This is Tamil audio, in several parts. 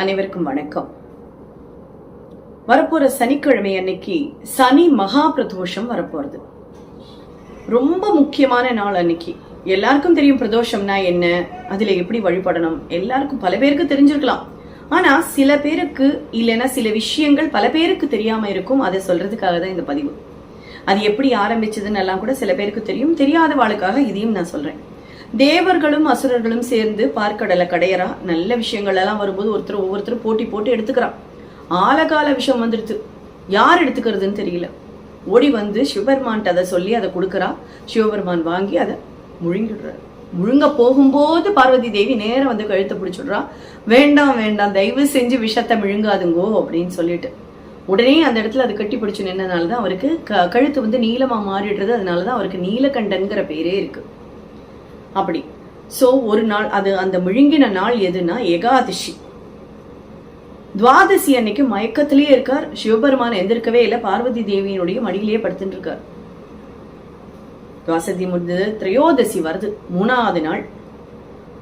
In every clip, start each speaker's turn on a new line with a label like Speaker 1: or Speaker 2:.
Speaker 1: அனைவருக்கும் வணக்கம். வரப்போற சனிக்கிழமை அன்னைக்கு சனி மகா பிரதோஷம் வரப்போறது. ரொம்ப முக்கியமான நாள் அன்னைக்கு. எல்லாருக்கும் தெரியும் பிரதோஷம்னா என்ன அதுல எப்படி வழிபடணும் எல்லாருக்கும் பல பேருக்கு தெரிஞ்சிருக்கலாம். ஆனா சில பேருக்கு இல்லைன்னா சில விஷயங்கள் பல பேருக்கு தெரியாம இருக்கும் அதை சொல்றதுக்காக தான் இந்த பதிவு. அது எப்படி ஆரம்பிச்சதுன்னு எல்லாம் கூட சில பேருக்கு தெரியும் தெரியாதவாளுக்காக இதையும் நான் சொல்றேன். தேவர்களும் அசுரர்களும் சேர்ந்து பார்க்கடலை கடையறா. நல்ல விஷயங்கள் எல்லாம் வரும்போது ஒருத்தர் ஒவ்வொருத்தரும் போட்டி போட்டு எடுத்துக்கிறான். ஆலகால விஷம் வந்துடுது யார் எடுத்துக்கிறதுன்னு தெரியல. ஓடி வந்து சிவபெருமான்ட்டு அதை சொல்லி அதை கொடுக்குறா. சிவபெருமான் வாங்கி அதை முழுங்கிடுறாரு. முழுங்க போகும்போது பார்வதி தேவி நேரம் வந்து கழுத்தை பிடிச்சிடுறா வேண்டாம் வேண்டாம் தயவு செஞ்சு விஷத்தை விழுங்காதுங்கோ அப்படின்னு சொல்லிட்டு. உடனே அந்த இடத்துல அது கட்டி பிடிச்சு நின்றனால தான் அவருக்கு க- கழுத்து வந்து நீளமாக மாறிடுறது. அதனால தான் அவருக்கு நீலகண்டன்கிற பேரே இருக்கு. அப்படி. சோ ஒரு நாள் அது அந்த விழுங்கின நாள் எதுனா ஏகாதசி. துவாதசி அன்னைக்கு மயக்கத்திலேயே இருக்கார். சிவபெருமான் எந்திருக்கவே இல்லை. பார்வதி தேவியினுடைய மடியிலேயே படுத்துட்டு இருக்கார் துவாசதி முடிந்தது திரையோதசி வருது. மூணாவது நாள்.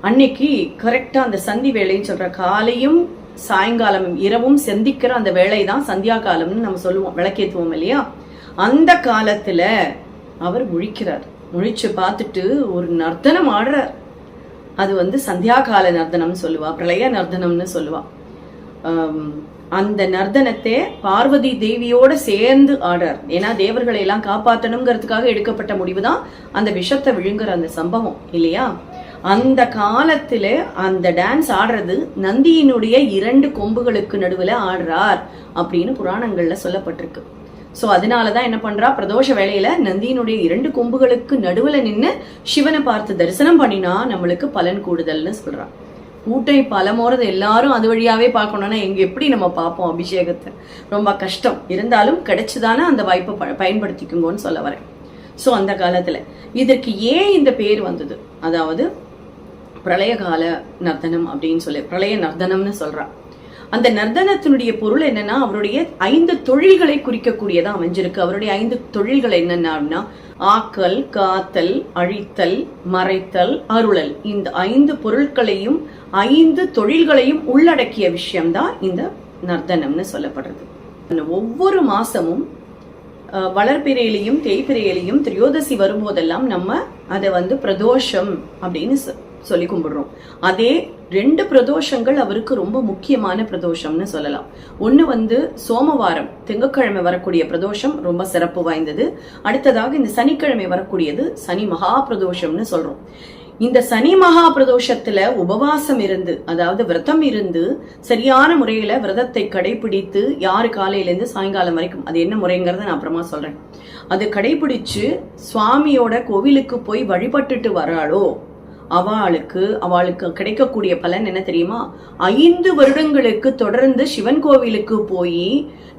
Speaker 1: அன்னைக்கு கரெக்டா அந்த சந்தி வேலைன்னு சொல்ற காலையும் சாயங்காலமும் இரவும் சந்திக்கிற அந்த வேலை தான் சந்தியா காலம்னு நம்ம சொல்லுவோம். விளக்கேத்துவோம் இல்லையா? அந்த காலத்துல அவர் முழிக்கிறார். முழிச்சு பார்த்துட்டு ஒரு நர்த்தனம் ஆடுறார் அது வந்து சந்தியா கால நர்த்தனம்னு சொல்லுவா பிரளய நர்த்தனம்னு சொல்லுவா. அந்த நர்த்தனத்தை பார்வதி தேவியோட சேர்ந்து ஆடுறார். ஏன்னா தேவர்களை எல்லாம் காப்பாற்றணுங்கிறதுக்காக எடுக்கப்பட்ட முடிவு தான் அந்த விஷத்தை விழுங்குற அந்த சம்பவம் இல்லையா? அந்த காலத்துல அந்த டான்ஸ் ஆடுறது நந்தியினுடைய இரண்டு கொம்புகளுக்கு நடுவில் ஆடுறார் அப்படின்னு புராணங்கள்ல சொல்லப்பட்டிருக்கு. சோ அதனாலதான் என்ன பண்றா? பிரதோஷ வேலையில் நந்தியினுடைய இரண்டு கொம்புகளுக்கு நடுவுல நின்னு சிவனை பார்த்து தரிசனம் பண்ணினா நம்மளுக்கு பலன் கூடுதல்னு சொல்கிறான் கூட்டை பலமோறது எல்லாரும் அது வழியாவே பார்க்கணும்னா எங்க எப்படி நம்ம பார்ப்போம் அபிஷேகத்தை? ரொம்ப கஷ்டம். இருந்தாலும் கிடைச்சுதானே அந்த வாய்ப்பை ப- பயன்படுத்திக்குங்கன்னு சொல்ல வரேன். சோ அந்த காலத்துல. இதற்கு ஏன் இந்த பேர் வந்தது? அதாவது பிரளயகால நர்த்தனம் அப்படின்னு சொல்லி பிரளய நர்த்தனம்னு சொல்கிறான் அந்த நர்தனத்தினுடைய பொருள் என்னன்னா அவருடைய ஐந்து தொழில்களை குறிக்கக்கூடியதா அமைஞ்சிருக்கு. அவருடைய ஐந்து தொழில்கள் என்னன்னா ஆக்கல் காத்தல் அழித்தல் மறைத்தல் அருளல். இந்த ஐந்து பொருட்களையும் ஐந்து தொழில்களையும் உள்ளடக்கிய விஷயம்தான் இந்த நர்தனம்னு சொல்லப்படுறது. ஒவ்வொரு மாசமும் வளர்பிறையிலையும் தேய்பிறையிலையும் திரியோதசி வரும்போதெல்லாம் நம்ம அதை வந்து பிரதோஷம் அப்படின்னு சொல்லி கும்பிடுறோம். அதே ரெண்டு பிரதோஷங்கள் அவருக்கு ரொம்ப முக்கியமான பிரதோஷம்னு சொல்லலாம். ஒண்ணு வந்து சோமவாரம் திங்கட்கிழமை வரக்கூடிய பிரதோஷம் ரொம்ப சிறப்பு வாய்ந்தது. அடுத்ததாக இந்த சனிக்கிழமை வரக்கூடியது சனி மகா பிரதோஷம்னு சொல்றோம். இந்த சனி மகா பிரதோஷத்துல உபவாசம் இருந்து அதாவது விரதம் இருந்து சரியான முறையில விரதத்தை கடைபிடித்து யாரு காலையில இருந்து சாயங்காலம் வரைக்கும் அது என்ன முறைங்கிறத நான் அப்புறமா சொல்றேன். அது கடைபிடிச்சு சுவாமியோட கோவிலுக்கு போய் வழிபட்டுட்டு வராளோ அவளுக்கு அவளுக்கு கிடைக்கக்கூடிய பலன் என்ன தெரியுமா? ஐந்து வருடங்களுக்கு தொடர்ந்து சிவன் கோவிலுக்கு போய்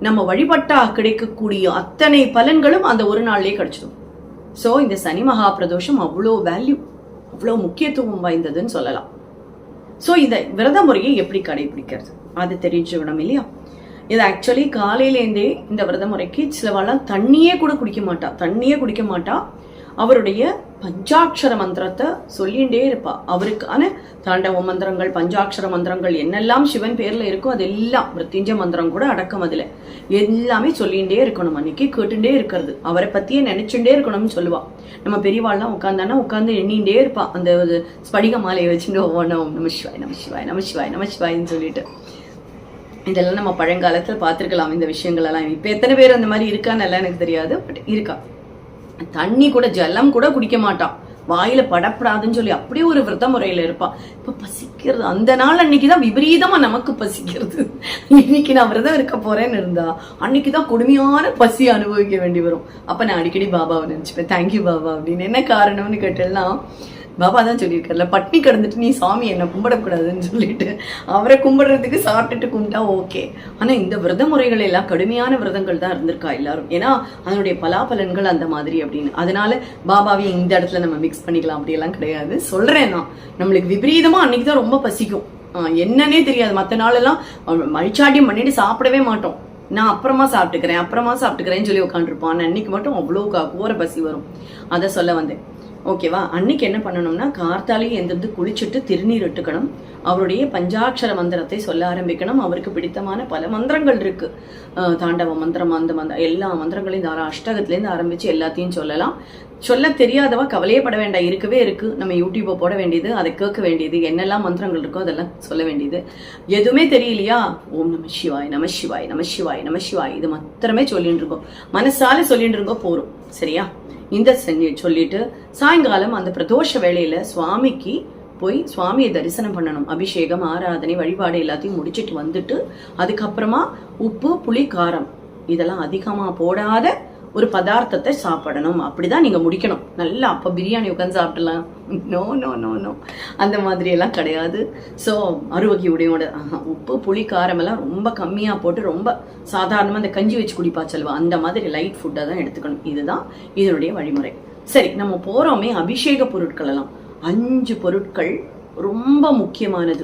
Speaker 1: நம்ம வழிபட்டா கிடைக்கக்கூடிய அத்தனை பலன்களும் அந்த ஒரு நாள்லயே கிடைச்சிடும். சோ இந்த சனி மகா பிரதோஷம் அவ்வளோ வேல்யூ அவ்வளோ முக்கியத்துவம் வாய்ந்ததுன்னு சொல்லலாம். சோ இந்த விரத முறையை எப்படி கடைபிடிக்கிறது? அது தெரிஞ்சுக்கணும் இல்லையா? இது ஆக்சுவலி காலையிலேருந்தே இந்த விரத முறைக்கு சிலவெல்லாம் தண்ணியே கூட குடிக்க மாட்டா. தண்ணியே குடிக்க மாட்டா. அவருடைய பஞ்சாட்சர மந்திரத்தை சொல்லிகிட்டே இருப்பா. அவருக்கான தாண்டவ மந்திரங்கள் பஞ்சாட்சர மந்திரங்கள் என்னெல்லாம் சிவன் பேர்ல இருக்கோ அதெல்லாம் மிருத்யுஞ்ச மந்திரம் கூட அடக்கம் அதுல. எல்லாமே சொல்லிகிட்டே இருக்கணும். அன்னைக்கு கேட்டுட்டே இருக்கிறது. அவரை பத்தியே நினைச்சுட்டே இருக்கணும்னு சொல்லுவா. நம்ம பெரியவாள்லாம் உட்காந்தானா உட்காந்து எண்ணிகிட்டே இருப்பா. அந்த ஒரு ஸ்படிக மாலையை வச்சுட்டு ஒவ்வொன்றும் நம சிவாய் நம சிவாய் நம சிவாய் நம சிவாய்ன்னு சொல்லிட்டு. இதெல்லாம் நம்ம பழங்காலத்தில் பார்த்துருக்கலாம். இந்த விஷயங்கள் எல்லாம். இப்போ எத்தனை பேர் அந்த மாதிரி இருக்கான்னு எல்லாம் எனக்கு தெரியாது. பட் இருக்கா. தண்ணி கூட ஜலம் கூட குடிக்க மாட்டான். வாயில படப்படாதுன்னு சொல்லி அப்படியே ஒரு விரத முறையில இருப்பா இப்ப பசிக்கிறது. அந்த நாள் அன்னைக்குதான் விபரீதமா நமக்கு பசிக்கிறது. இன்னைக்கு நான் விரதம் இருக்க போறேன்னு இருந்தா அன்னைக்குதான் கொடுமையான பசி அனுபவிக்க வேண்டி வரும். அப்ப நான் அடிக்கடி பாபாவை நினைச்சுப்பேன். தேங்க்யூ பாபா அப்படின்னு. என்ன காரணம்னு கேட்டேன்னா பாபா தான் சொல்லியிருக்காருல பட்னி கிடந்துட்டு நீ சாமி என்ன கும்பிடக்கூடாதுன்னு சொல்லிட்டு அவரை கும்பிடுறதுக்கு சாப்பிட்டுட்டு கும்பிட்டா ஓகே ஆனா இந்த விரத முறைகள் எல்லாம் கடுமையான விரதங்கள் தான் இருந்திருக்கா எல்லாரும். ஏன்னா அதனுடைய பலாபலன்கள் அந்த மாதிரி அப்படின்னு. அதனால பாபாவையும் இந்த இடத்துல நம்ம மிக்ஸ் பண்ணிக்கலாம் அப்படியெல்லாம் கிடையாது. சொல்றேன் நான். நம்மளுக்கு விபரீதமா அன்னைக்கு தான் ரொம்ப பசிக்கும். ஆஹ் என்னன்னே தெரியாது. மத்த நாளெல்லாம் மழிச்சாட்டியம் பண்ணிட்டு சாப்பிடவே மாட்டோம். நான் அப்புறமா சாப்பிட்டுக்கிறேன் அப்புறமா சாப்பிட்டுக்கிறேன்னு சொல்லி உட்காந்துருப்பான் அன்னைக்கு மட்டும் அவ்வளோ கூற பசி வரும். அதை சொல்ல வந்தேன். ஓகேவா? அன்னைக்கு என்ன பண்ணணும்னா கார்த்தாலேயே எந்திருந்து குளிச்சுட்டு திருநீர் இட்டுக்கணும். அவருடைய பஞ்சாட்சர மந்திரத்தை சொல்ல ஆரம்பிக்கணும். அவருக்கு பிடித்தமான பல மந்திரங்கள் இருக்கு. தாண்டவ மந்திரம் அந்த மந்திரம் எல்லா மந்திரங்களையும் தாரா அஷ்டகத்திலேருந்து ஆரம்பிச்சு எல்லாத்தையும் சொல்லலாம். சொல்ல தெரியாதவா கவலையே பட வேண்டாம். இருக்கவே இருக்கு. நம்ம யூடியூப்பை போட வேண்டியது அதை கேட்க வேண்டியது என்னெல்லாம் மந்திரங்கள் இருக்கோ அதெல்லாம் சொல்ல வேண்டியது. எதுவுமே தெரியலையா? ஓம் நம சிவாய் நம சிவாய் நம சிவாய் நம சிவாய். இது மாத்திரமே சொல்லிட்டு இருக்கோம். மனசால சொல்லிட்டு இருக்கோம் போறோம். சரியா? இந்த செஞ்சு சொல்லிட்டு சாயங்காலம் அந்த பிரதோஷ வேலையில சுவாமிக்கு போய் சுவாமியை தரிசனம் பண்ணணும். அபிஷேகம் ஆராதனை வழிபாடு எல்லாத்தையும் முடிச்சிட்டு வந்துட்டு அதுக்கப்புறமா உப்பு புளி காரம். இதெல்லாம் அதிகமாக போடாத ஒரு பதார்த்தத்தை சாப்பிடணும். அப்படிதான் நீங்க முடிக்கணும். நல்லா அப்ப பிரியாணி உட்காந்து சாப்பிடலாம். நோ நோ நோ நோ அந்த மாதிரி எல்லாம் கிடையாது. ஸோ அறுவகை உடையோட உப்பு புளி காரம் எல்லாம் ரொம்ப கம்மியா போட்டு ரொம்ப சாதாரணமா அந்த கஞ்சி வச்சு குடிப்பா செல்வா. அந்த மாதிரி லைட் ஃபுட்டை தான் எடுத்துக்கணும். இதுதான் இதனுடைய வழிமுறை. சரி நம்ம போறோமே அபிஷேக பொருட்கள் எல்லாம். அஞ்சு பொருட்கள் ரொம்ப முக்கியமானது.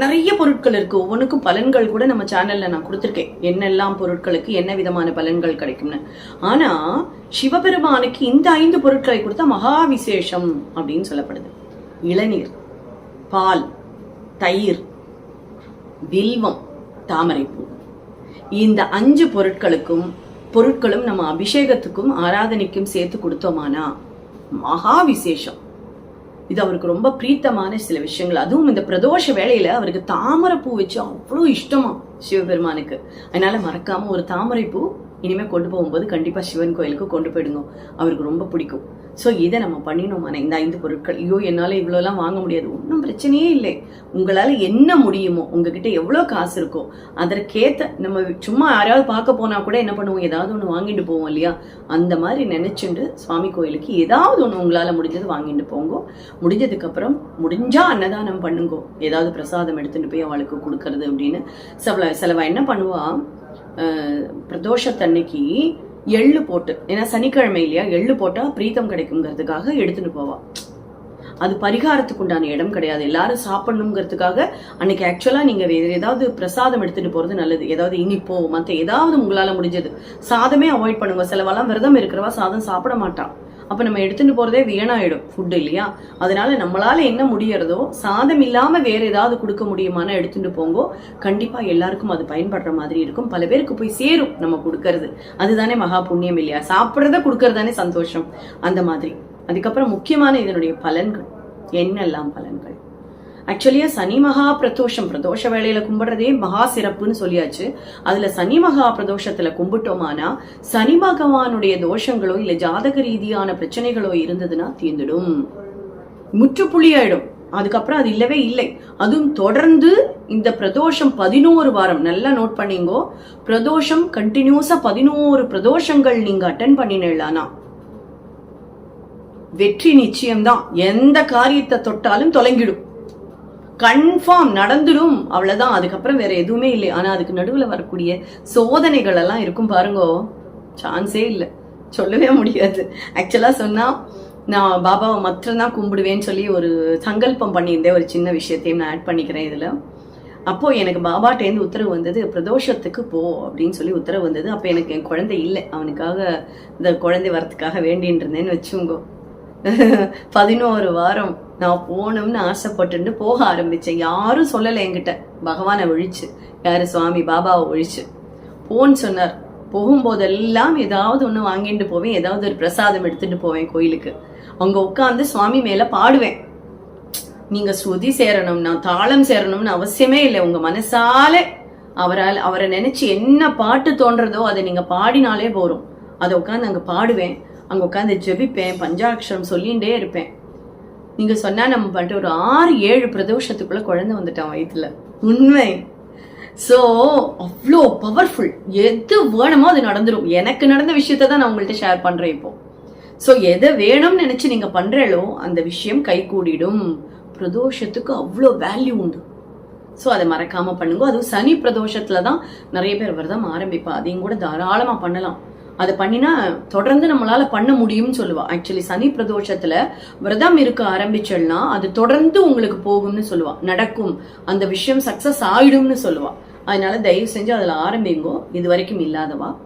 Speaker 1: நிறைய பொருட்கள் இருக்கு. ஒவ்வொன்றுக்கும் பலன்கள் கூட நம்ம சேனல்ல நான் கொடுத்துருக்கேன். என்னெல்லாம் பொருட்களுக்கு என்ன விதமான பலன்கள் கிடைக்கும்னு. ஆனா சிவபெருமானுக்கு இந்த ஐந்து பொருட்களை கொடுத்தா மகா விசேஷம் அப்படின்னு சொல்லப்படுது. இளநீர் பால் தயிர் வில்வம் தாமரைப்பூ. இந்த அஞ்சு பொருட்களுக்கும் பொருட்களும் நம்ம அபிஷேகத்துக்கும் ஆராதனைக்கும் சேர்த்து கொடுத்தோமானா மகா விசேஷம் இது அவருக்கு ரொம்ப பிரீத்தமான சில விஷயங்கள். அதுவும் இந்த பிரதோஷ வேலையில அவருக்கு தாமரை பூ வச்சு அவ்வளோ இஷ்டமா சிவபெருமானுக்கு. அதனால மறக்காம ஒரு தாமரை பூ இனிமேல் கொண்டு போகும்போது கண்டிப்பாக சிவன் கோயிலுக்கு கொண்டு போயிடுங்க. அவருக்கு ரொம்ப பிடிக்கும். ஸோ இதை நம்ம பண்ணினோம் இந்த ஐந்து பொருட்கள். ஐயோ என்னால் இவ்வளோலாம் வாங்க முடியாது. ஒன்றும் பிரச்சனையே இல்லை. உங்களால என்ன முடியுமோ உங்ககிட்ட எவ்வளோ காசு இருக்கோ அதற்கேத்த நம்ம சும்மா யாராவது பார்க்க போனால் கூட என்ன பண்ணுவோம்? ஏதாவது ஒன்று வாங்கிட்டு போவோம் இல்லையா? அந்த மாதிரி நினச்சிண்டு சுவாமி கோயிலுக்கு ஏதாவது ஒன்று உங்களால் முடிஞ்சது வாங்கிட்டு போங்க. முடிஞ்சதுக்கப்புறம் முடிஞ்சால் அன்னதானம் பண்ணுங்கோ. ஏதாவது பிரசாதம் எடுத்துகிட்டு போய் அவளுக்கு கொடுக்கறது அப்படின்னு. சில சிலவா என்ன பண்ணுவா? பிரதோஷத்தன்னைக்கு எள்ளு போட்டு ஏன்னா சனிக்கிழமை இல்லையா எள்ளு போட்டா பிரீத்தம் கிடைக்குங்கிறதுக்காக எடுத்துன்னு போவா. அது பரிகாரத்துக்கு உண்டான இடம் கிடையாது. எல்லாரும் சாப்பிடணுங்கிறதுக்காக அன்னைக்கு ஆக்சுவலா நீங்க வேற ஏதாவது பிரசாதம் எடுத்துகிட்டு போறது நல்லது. ஏதாவது இனிப்போ மத்த ஏதாவது உங்களால முடிஞ்சது. சாதமே அவாய்ட் பண்ணுங்க. சிலவெல்லாம் விரதம் இருக்கிறவா சாதம் சாப்பிட மாட்டான் அப்போ நம்ம எடுத்துட்டு போகிறதே வீணாயிடும் ஃபுட் இல்லையா? அதனால நம்மளால் என்ன முடியறதோ சாதம் இல்லாமல் வேறு ஏதாவது கொடுக்க முடியுமான்னு எடுத்துட்டு போங்கோ. கண்டிப்பாக எல்லாருக்கும் அது பயன்படுற மாதிரி இருக்கும். பல பேருக்கு போய் சேரும் நம்ம கொடுக்கறது. அதுதானே மகா புண்ணியம் இல்லையா? சாப்பிட்றத கொடுக்கறது தானே சந்தோஷம். அந்த மாதிரி. அதுக்கப்புறம் முக்கியமான இதனுடைய பலன்கள். என்னெல்லாம் பலன்கள்? ஆக்சுவலியா சனி மகா பிரதோஷம். பிரதோஷ வேலையில கும்பிடுறதே மகா சிறப்புன்னு சொல்லியாச்சு. அதுல சனி மகா பிரதோஷத்துல கும்பிட்டோமானா சனி பகவானுடைய தோஷங்களோ இல்ல ஜாதக ரீதியான பிரச்சனைகளோ இருந்ததுன்னா தீர்ந்துடும். முற்றுப்புள்ளியாயிடும் அதுக்கப்புறம் அது இல்லவே இல்லை. அதுவும் தொடர்ந்து இந்த பிரதோஷம் பதினோரு வாரம். நல்லா நோட் பண்ணீங்கோ. பிரதோஷம் கண்டினியூஸா பதினோரு பிரதோஷங்கள் நீங்க அட்டன் பண்ணினீங்களானா? வெற்றி நிச்சயம்தான். எந்த காரியத்தை தொட்டாலும் தொலைங்கிடும். கன்ஃபார்ம் நடந்துடும். அவ்வளோதான் அதுக்கப்புறம் வேற எதுவுமே இல்லை. ஆனால் அதுக்கு நடுவில் வரக்கூடிய சோதனைகள் எல்லாம் இருக்கும் பாருங்கோ. சான்ஸே இல்லை. சொல்லவே முடியாது. ஆக்சுவலாக சொன்னால் நான் பாபாவை மாத்திரம்தான் கும்பிடுவேன்னு சொல்லி ஒரு சங்கல்பம் பண்ணியிருந்தேன். ஒரு சின்ன விஷயத்தையும் நான் ஆட் பண்ணிக்கிறேன் இதில். அப்போது எனக்கு பாபாட்டேந்து உத்தரவு வந்தது பிரதோஷத்துக்கு போ அப்படின்னு சொல்லி உத்தரவு வந்தது. அப்போ எனக்கு என் குழந்தை இல்லை. அவனுக்காக இந்த குழந்தை வரத்துக்காக வேண்டின்னு இருந்தேன்னு வச்சுங்கோ. பதினோரு வாரம் நான் போகணும்னு ஆசைப்பட்டுட்டு போக ஆரம்பித்தேன் யாரும் சொல்லலை என்கிட்ட. பகவானை ஒழிச்சு. யார் சுவாமி பாபாவை ஒழிச்சு. போன்னு சொன்னார். போகும்போதெல்லாம் ஏதாவது ஒன்று வாங்கிட்டு போவேன். ஏதாவது ஒரு பிரசாதம் எடுத்துகிட்டு போவேன் கோயிலுக்கு. அங்கே உட்காந்து சுவாமி மேலே பாடுவேன். நீங்கள் ஸ்ருதி சேரணும்னா தாளம் சேரணும்னு அவசியமே இல்லை. உங்கள் மனசால அவரால் அவரை நினைச்சு என்ன பாட்டு தோன்றதோ அதை நீங்கள் பாடினாலே போகிறோம் அதை உட்காந்து அங்கே பாடுவேன். அங்கே உட்காந்து ஜெபிப்பேன் பஞ்சாட்சரம் சொல்லிகிட்டே இருப்பேன். நீங்க சொன்னா நம்ம பண்ணிட்டு ஒரு ஆறு ஏழு பிரதோஷத்துக்குள்ள குழந்தை வந்துட்டான் வயிற்றுல உண்மை. சோ அவ்வளோ பவர்ஃபுல் எது வேணுமோ அது நடந்துடும் எனக்கு நடந்த விஷயத்த தான் நான் உங்கள்கிட்ட ஷேர் பண்றேன் இப்போ. ஸோ எதை வேணும்னு நினைச்சு நீங்க பண்றீங்களோ அந்த விஷயம் கை கூடிடும். பிரதோஷத்துக்கு அவ்வளோ வேல்யூ உண்டு. ஸோ அதை மறக்காம பண்ணுங்க. அதுவும் சனி பிரதோஷத்துல தான் நிறைய பேர் விரதம் ஆரம்பிப்பா. அதையும் கூட தாராளமா பண்ணலாம். அதை பண்ணினா தொடர்ந்து நம்மளால பண்ண முடியும்னு சொல்லுவா. ஆக்சுவலி சனி பிரதோஷத்துல விரதம் இருக்க ஆரம்பிச்சோம்னா அது தொடர்ந்து உங்களுக்கு போகும்னு சொல்லுவா. நடக்கும். அந்த விஷயம் சக்சஸ் ஆயிடும்னு சொல்லுவா. அதனால தயவு செஞ்சு அதுல ஆரம்பிங்கோ. இது வரைக்கும் இல்லாதவா?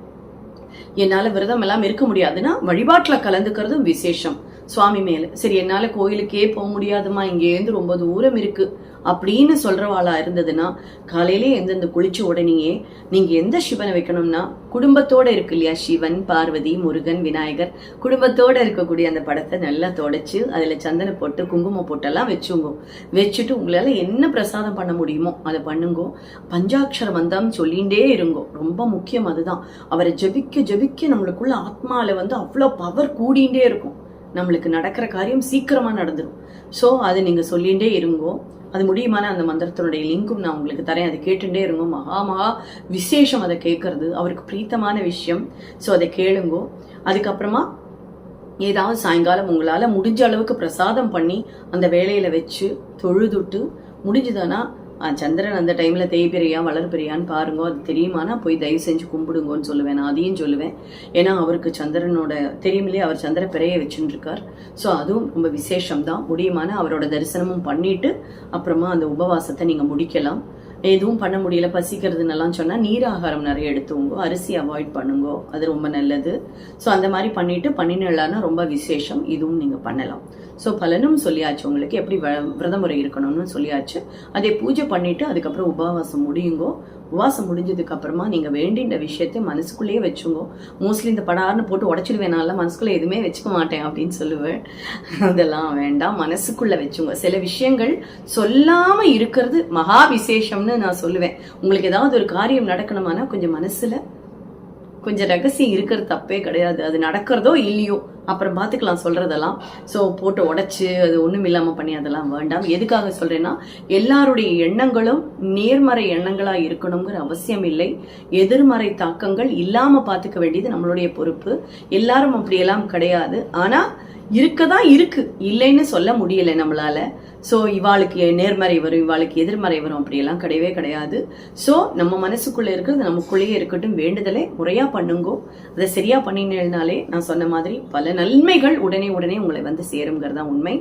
Speaker 1: என்னால விரதம் எல்லாம் இருக்க முடியாதுன்னா வழிபாட்டுல கலந்துக்கிறதும் விசேஷம். சுவாமி மேல. சரி என்னால கோயிலுக்கே போக முடியாதுமா? இங்கேருந்து ரொம்ப தூரம் இருக்கு. அப்படின்னு சொல்றவாளா இருந்ததுன்னா காலையிலே எந்தெந்த குளிச்ச உடனேயே நீங்க எந்த சிவனை வைக்கணும்னா குடும்பத்தோட இருக்கு இல்லையா? சிவன் பார்வதி முருகன் விநாயகர் குடும்பத்தோட இருக்கக்கூடிய அந்த படத்தை நல்லா தொடச்சு அதுல சந்தனை போட்டு குங்குமம் போட்டெல்லாம் வச்சுங்க. வச்சுட்டு உங்களால என்ன பிரசாதம் பண்ண முடியுமோ அதை பண்ணுங்க. பஞ்சாட்சர மந்தம் சொல்லிகிட்டே இருங்கோ. ரொம்ப முக்கியம் அதுதான். அவரை ஜெபிக்க ஜெபிக்க நம்மளுக்குள்ள ஆத்மாவில் வந்து அவ்வளோ பவர் கூடிகிட்டே இருக்கும். நம்மளுக்கு நடக்கிற காரியம் சீக்கிரமாக நடந்துடும் ஸோ அதை நீங்கள் சொல்லிகிட்டே இருங்கோ. அது முடியுமான அந்த மந்திரத்தினுடைய லிங்கும் நான் உங்களுக்கு தரேன். அதை கேட்டுட்டே இருங்கோ. மகா மகா விசேஷம் அதை கேட்கறது. அவருக்கு பிரீத்தமான விஷயம். ஸோ அதை கேளுங்கோ. அதுக்கப்புறமா ஏதாவது சாயங்காலம் உங்களால் முடிஞ்ச அளவுக்கு பிரசாதம் பண்ணி அந்த வேலையில் வச்சு தொழுதுட்டு முடிஞ்சுதானா? சந்திரன் அந்த டைம்ல தேய்பிரியா வளர்பிரியான்னு பாருங்க அது தெரியுமானா போய் தயவு செஞ்சு கும்பிடுங்கன்னு சொல்லுவேன். நான் அதையும் சொல்லுவேன். ஏன்னா அவருக்கு சந்திரனோட தெரியுமிலே அவர் சந்திர பிறைய வச்சுட்டு இருக்கார் ஸோ அதுவும் ரொம்ப விசேஷம் தான் அவரோட தரிசனமும் பண்ணிட்டு அப்புறமா அந்த உபவாசத்தை நீங்க முடிக்கலாம். எதுவும் பண்ண முடியல பசிக்கிறதுன்னெல்லாம் சொன்னால் நீர் ஆகாரம் நிறைய எடுத்துவோங்கோ அரிசி அவாய்ட் பண்ணுங்கோ அது ரொம்ப நல்லது. ஸோ அந்த மாதிரி பண்ணிட்டு பண்ணினலான்னா ரொம்ப விசேஷம் இதுவும் நீங்கள் பண்ணலாம். ஸோ பலனும் சொல்லியாச்சு உங்களுக்கு எப்படி விரதமுறை இருக்கணும்னு சொல்லியாச்சு. அதே பூஜை பண்ணிட்டு அதுக்கப்புறம் உபவாசம் முடியுங்கோ உபவாசம் முடிஞ்சதுக்கு அப்புறமா நீங்க வேண்டின்ற விஷயத்தை மனசுக்குள்ளேயே வச்சுங்க. மோஸ்ட்லி இந்த படார்னு போட்டு உடச்சிடுவேன் நான் மனசுக்குள்ள எதுவுமே வச்சுக்க மாட்டேன் அப்படின்னு சொல்லுவேன். அதெல்லாம் வேண்டாம். மனசுக்குள்ள வச்சுங்க. சில விஷயங்கள் சொல்லாம இருக்கிறது மகா விசேஷம்னு நான் சொல்லுவேன். உங்களுக்கு ஏதாவது ஒரு காரியம் நடக்கணுமானா கொஞ்சம் மனசுல கொஞ்சம் ரகசியம் இருக்கிறது தப்பே கிடையாது. அது நடக்கிறதோ இல்லையோ அப்புறம் பார்த்துக்கலாம் சொல்கிறதெல்லாம் ஸோ போட்டு உடச்சி அது ஒன்றும் இல்லாமல் பண்ணி அதெல்லாம் வேண்டாம். எதுக்காக சொல்கிறேன்னா எல்லாருடைய எண்ணங்களும் நேர்மறை எண்ணங்களாக இருக்கணுங்கிற அவசியம் இல்லை. எதிர்மறை தாக்கங்கள் இல்லாமல் பார்த்துக்க வேண்டியது நம்மளுடைய பொறுப்பு. எல்லாரும் அப்படியெல்லாம் கிடையாது. ஆனால் இருக்க. தான் இருக்குது இல்லைன்னு சொல்ல முடியலை நம்மளால். சோ இவாளுக்கு நேர்மறை வரும் இவாளுக்கு எதிர்மறை வரும் அப்படியெல்லாம் கிடையவே கிடையாது. சோ நம்ம மனசுக்குள்ள இருக்கிறது நமக்குள்ளேயே இருக்கட்டும் வேண்டுதலை முறையா பண்ணுங்கோ. அதை சரியா பண்ணினாலே நான் சொன்ன மாதிரி பல நன்மைகள் உடனே உடனே உங்களை வந்து சேருங்கிறது தான் உண்மை.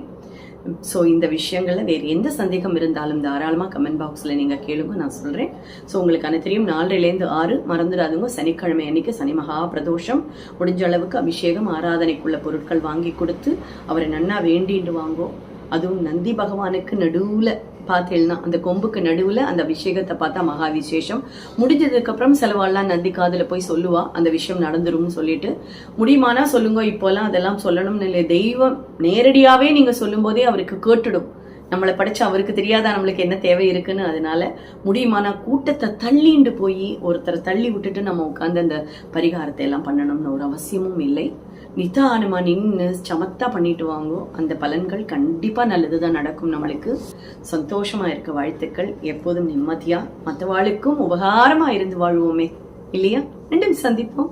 Speaker 1: ஸோ இந்த விஷயங்கள்ல வேறு எந்த சந்தேகம் இருந்தாலும் தாராளமாக கமெண்ட் பாக்ஸில் நீங்கள் கேளுங்க நான் சொல்கிறேன் ஸோ உங்களுக்கு அனைத்தையும் நாலரைலேருந்து ஆறு மறந்துடாதுங்க. சனிக்கிழமை அன்னைக்கு சனி மகா பிரதோஷம். முடிஞ்ச அளவுக்கு அபிஷேகம் ஆராதனைக்குள்ள பொருட்கள் வாங்கி கொடுத்து அவரை நன்னா வேண்டிட்டு வாங்கோ. அதுவும் நந்தி பகவானுக்கு நடுவில் பார்த்தேன்னா அந்த கொம்புக்கு நடுவில் அந்த அபிஷேகத்தை பார்த்தா மகா விசேஷம் முடிஞ்சதுக்கப்புறம் செலவாள்லாம் நந்தி காதில் போய் சொல்லுவா அந்த விஷயம் நடந்துரும்னு சொல்லிட்டு. முடியுமானா சொல்லுங்க இப்போல்லாம் அதெல்லாம் சொல்லணும்னு இல்லை. தெய்வம் நேரடியாகவே நீங்கள் சொல்லும்போதே அவருக்கு கேட்டுடும். நம்மளை படிச்சு அவருக்கு தெரியாதா நம்மளுக்கு என்ன தேவை இருக்குன்னு. அதனால முடியுமானா கூட்டத்தை தள்ளிண்டு போய் ஒருத்தரை தள்ளி விட்டுட்டு நம்ம உட்காந்து அந்த பரிகாரத்தை எல்லாம் பண்ணணும்னு ஒரு அவசியமும் இல்லை. நிதானமாக நின்று சமத்தா பண்ணிட்டு வாங்கோ. அந்த பலன்கள் கண்டிப்பா நல்லதுதான் நடக்கும் நம்மளுக்கு. சந்தோஷமா இருக்க வாழ்த்துக்கள். எப்போதும் நிம்மதியா மற்றவாளுக்கும் உபகாரமா இருந்து வாழ்வோமே. இல்லையா? மீண்டும் சந்திப்போம்.